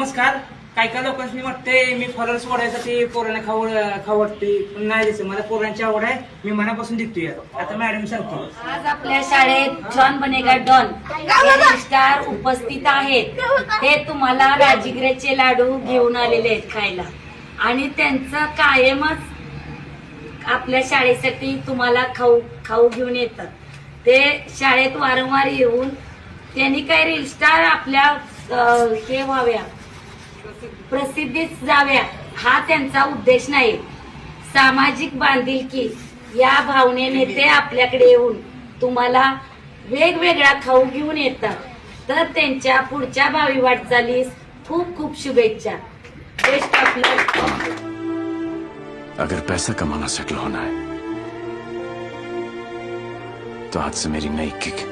नमस्कार. काय काय लोकांनी वाटते मी फॉलोअर्स वाढायसाठी पोरांना खाऊ खावडते पण नाही दिसत मला पोरांची आवड आहे. मी मनापासून देतोय आता मॅडम सांगतो. आज आपल्या शाळेत जॉन बनेगा डॉन. हे स्टार उपस्थित आहेत. ते तुम्हाला राजगिऱ्याचे लाडू घेऊन आलेले आहेत खायला. आणि त्यांचं कायमच आपल्या शाळेसाठी तुम्हाला खाऊ खाऊ घेऊन येतात. ते शाळेत वारंवार येऊन त्यांनी काय रील स्टार आपल्या हे व्हाव्या. प्रसिद्धीस जाव्या हा त्यांचा उद्देश नाही. सामाजिक बांधिलकी या भावनेने ते आपल्याकडे येऊन तुम्हाला वेगवेगळा खाऊ घेऊन येतात. तर त्यांच्या पुढच्या भावी वाटचालीस खूप खूप शुभेच्छा. Best of luck. अगर पैसा कमाना सेटल होना है तो आज से मेरी नई किक